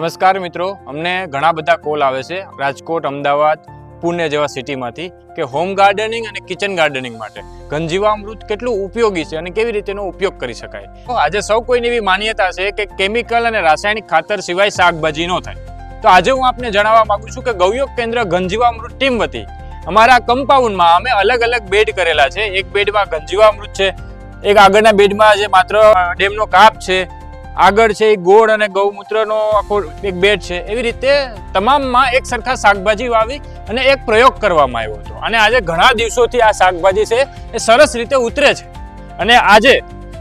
નમસ્કાર મિત્રો, અમને ઘણા બધા કોલ આવે છે. રાજકોટ, અમદાવાદ, પુણે જેવા સિટીમાંથી કે હોમ ગાર્ડનિંગ અને કિચન ગાર્ડનિંગ માટે. ગંજીવામૃત કેટલું ઉપયોગી છે અને કેવી રીતે એનો ઉપયોગ કરી શકાય? આજે સૌ કોઈની એવી માન્યતા છે કે કેમિકલ અને રાસાયણિક ખાતર સિવાય શાકભાજી ન થાય. તો આજે હું આપને જણાવવા માંગુ છું કે ગૌયોગ કેન્દ્ર ગંજીવામૃત ટીમ વતી અમારા કમ્પાઉન્ડમાં અમે અલગ અલગ બેડ કરેલા છે. એક બેડમાં ગંજીવામૃત છે, એક આગળના બેડમાં જે માત્ર ડેમનો કાપ છે આગળ છે, એ ગોળ અને ગૌમૂત્રનો આખો એક બેડ છે. એવી રીતે તમામમાં એક સરખા શાકભાજી વાવી અને એક પ્રયોગ કરવામાં આવ્યો હતો. અને આજે ઘણા દિવસોથી આ શાકભાજી છે, એ સરસ રીતે ઉતરે છે. અને આજે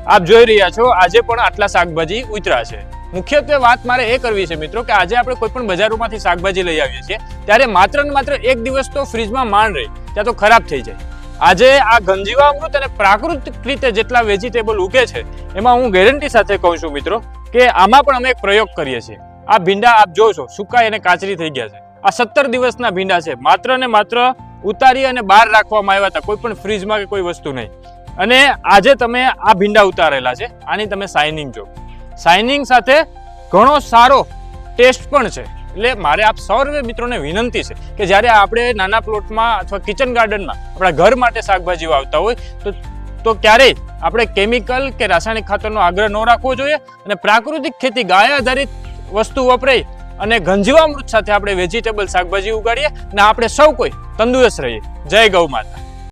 આપ જોઈ રહ્યા છો, આજે પણ આટલા શાકભાજી ઉતર્યા છે. મુખ્યત્વે વાત મારે એ કરવી છે મિત્રો કે આજે આપણે કોઈ પણ બજારોમાંથી શાકભાજી લઈ આવીએ છીએ, ત્યારે માત્ર ને માત્ર એક દિવસ તો ફ્રીજમાં માંડ રહી, ત્યાં તો ખરાબ થઈ જાય. આજે આ ગંજીવામૃત અને પ્રાકૃતિક રીતે જેટલા વેજીટેબલ ઉગે છે, એમાં હું ગેરંટી સાથે કહું છું મિત્રો કે આમાં પણ અમે એક પ્રયોગ કરીએ છીએ. આ ભીંડા આપ જોશો, સુકાઈ અને કાચરી થઈ ગયા છે. આ સત્તર દિવસના ભીંડા છે. માત્ર ને માત્ર ઉતારી અને બહાર રાખવામાં આવ્યા હતા, કોઈ પણ ફ્રીજમાં કે કોઈ વસ્તુ નહીં. અને આજે તમે આ ભીંડા ઉતારેલા છે. આની તમે શાઇનિંગ જો શાઇનિંગ સાથે ઘણો સારો ટેસ્ટ પણ છે. એટલે મારે આપ સર્વે મિત્રોને વિનંતી છે કે જ્યારે આપણે નાના પ્લોટમાં અથવા કિચન ગાર્ડનમાં આપણા ઘર માટે શાકભાજી વાવતા હોય, તો તો ક્યારેય આપણે કેમિકલ કે રાસાયણિક ખાતરનો આગ્રહ ન રાખવો જોઈએ અને પ્રાકૃતિક ખેતી ગાય આધારિત વસ્તુ વપરાય અને ગંજીવામૃત સાથે આપણે વેજીટેબલ શાકભાજી ઉગાડીએ અને આપણે સૌ કોઈ તંદુરસ્ત રહીએ. જય ગૌ માતા.